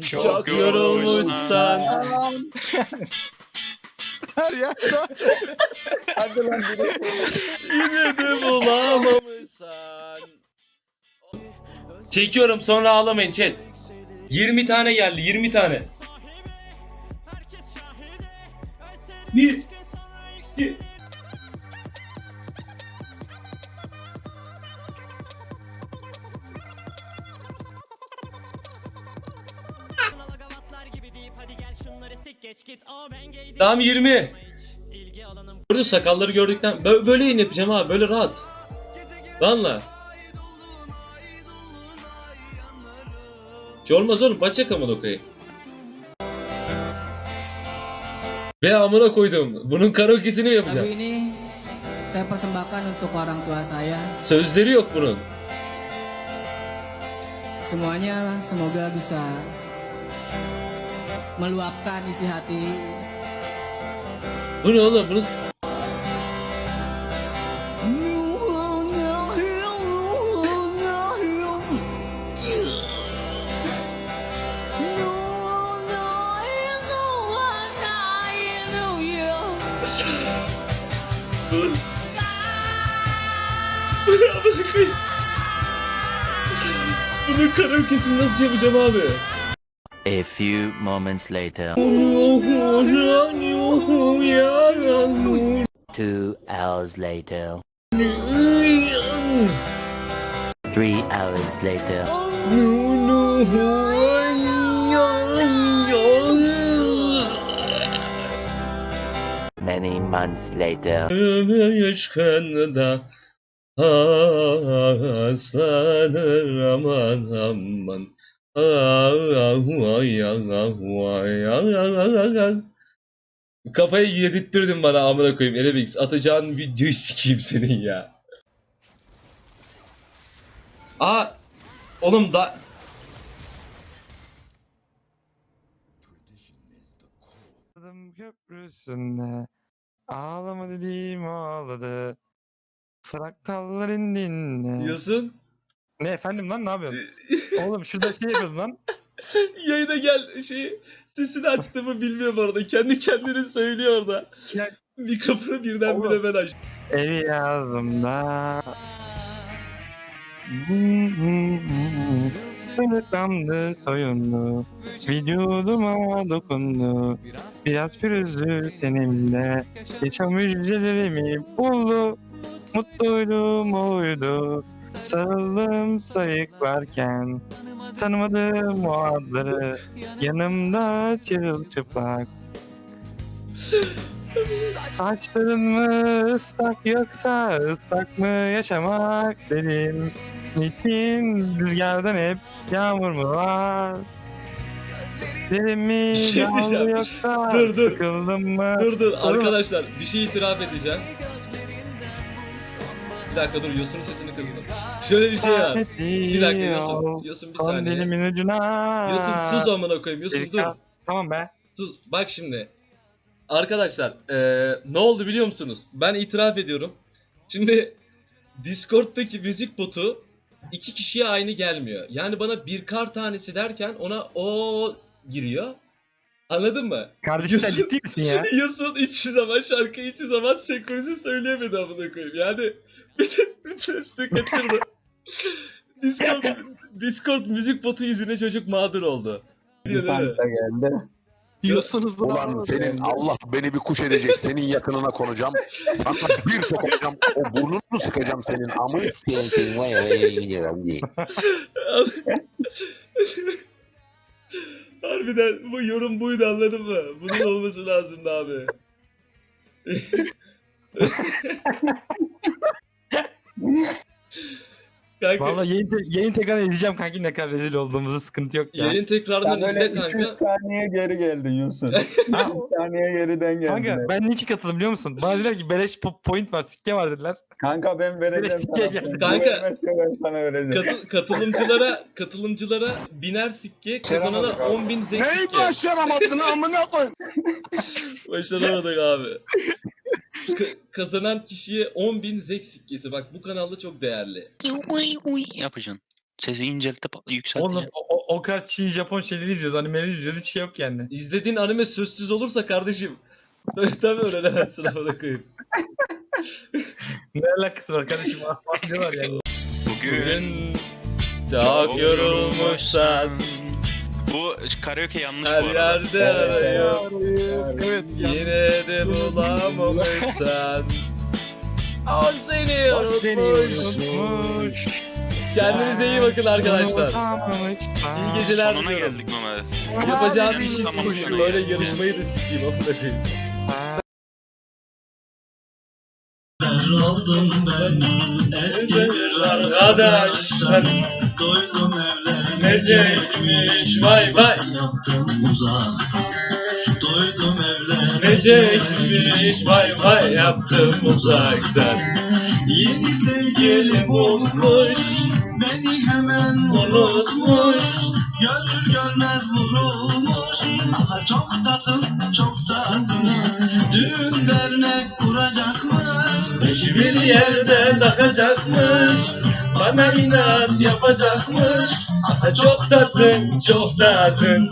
Çok, Çok yorulmuşsan. Her yerde. Hadi lan biri. Yine de bulamamışsan. Çekiyorum sonra ağlamayın chat. 20 tane geldi 20 tane. Bir. iki. Tamam 20. ilgi alanım Burada sakalları gördükten Bö- böyle yayın yapacağım abi böyle rahat. Valla. Hiç olmaz oğlum baçak amına koyayım. Ve amına koydum. Bunun karaoke'sini Lagu yapacağım. ini saya persembahkan untuk orang tua saya. Sözleri yok bunun. Semuanya semoga bisa meluapkan isi hati. Bu ne oğlum? Bunu... Bunun karaoke'sini nasıl yapacağım abi? A few moments later, two hours later, three hours later. Many months later. Kafayı yedirttirdin bana amına koyayım Elebix atacağın videoyu sikeyim senin ya. Aa oğlum da Adım köprüsünde ağlama dediğim ağladı. Fraktallar indinle. diyorsun. Ne efendim lan ne yapıyorsun? Oğlum şurada şey yapıyordum lan. Yayına gel şey sesini açtığımı bilmiyorum orada. Kendi kendine söylüyor orada. Ya- Mikrofonu birden Oğlum. bile ben açtım. Evi yazımda. Sırtlandı soyundu. Vücuduma dokundu. Biraz pürüzlü tenimde. Yaşam müjdelerimi buldu. Mutluydum oydu. Sarıldım sayıklarken. Tanımadığım o adları. Yanımda çırılçıplak. Saçların mı ıslak yoksa ıslak mı yaşamak dedim. Niçin rüzgardan hep yağmur mu var? Dedim mi şey yağmur yoksa Dur, dur. sıkıldım mı? Dur dur Sonra- arkadaşlar bir şey itiraf edeceğim. Bir dakika dur Yosun'un sesini kızdım. Şöyle bir şey yaz. Bir dakika Yosun. Yosun bir saniye. Yosun sus amına koyayım. Yosun dur. Tamam be. Sus. Bak şimdi. Arkadaşlar eee, ne oldu biliyor musunuz? Ben itiraf ediyorum. Şimdi Discord'daki müzik botu iki kişiye aynı gelmiyor. Yani bana bir kar tanesi derken ona o giriyor. Anladın mı? Kardeşim sen Yosun- ciddi misin ya? Yosun hiçbir zaman şarkıyı hiçbir zaman senkronize söyleyemedi amına koyayım. Yani bütün, bütün hepsini kaçırdı. Discord, Discord müzik botu yüzüne çocuk mağdur oldu. Mi? Panta geldi. Yiyorsunuz da. Ulan senin Allah beni bir kuş edecek. Senin yakınına konacağım. Sana bir sokacağım. O burnunu sıkacağım senin. Amın s**eyim. Vay vay vay vay. Harbiden bu yorum buydu anladın mı? Bunun olması lazımdı abi. kanka Vallahi yayın, te- yayın tekrar edeceğim kanki ne kadar rezil olduğumuzu sıkıntı yok ya. yayın tekrarından Sen izle böyle kanka. 2-3 saniye geri geldin Yusuf. 2 saniye geriden geldin. Kanka Kanka, ben niçin katıldım biliyor musun? Bana dediler ki beleş po- point var sikke var dediler. Kanka ben vereceğim Direkt sana. sikke geldi. Kanka. vermezse ben sana vereceğim. Katı- katılımcılara katılımcılara biner sikke kazanana Başaramadık abi. 10 bin zek Neyi sikke. başaramadın amına koy. Başaramadık abi. Ka- kazanan kişiye 10 bin zek sikkesi. Bak bu kanalda çok değerli. Uy uy yapacaksın. Sesi inceltip Oğlum yükselteceğim. o, o, kadar Çin Japon şeyleri izliyoruz. Animeleri izliyoruz. Hiç şey yok yani. İzlediğin anime sözsüz olursa kardeşim tabii öğrenemezsin amına koyayım. Ne alakası var kardeşim? Ah, ah, ne var yani? Bugün çok yorulmuşsan Bu karaoke yanlış her bu arada. yerde arayıp Evet. yine de bulamamışsan O seni unutmuş. Kendinize iyi bakın arkadaşlar. İyi geceler Sonuna diliyorum. geldik Mehmet. Yapacağım Yani işi tamam, sana Böyle geldik. yarışmayı da sikeyim amına koyayım. arkadaşlar Doydum evlenecekmiş Necekmiş vay vay. Yaptım uzaktan Doydum Necekmiş vay vay. Yaptım uzaktan. Yeni sevgili Gelip bulmuş Beni hemen unutmuş. Görür görmez vurulmuş. Aha çok tatın çok tatın Düğün dernek kuracakmış. Beşi bir yerde takacakmış. Bana inat yapacakmış çok tatın çok tatın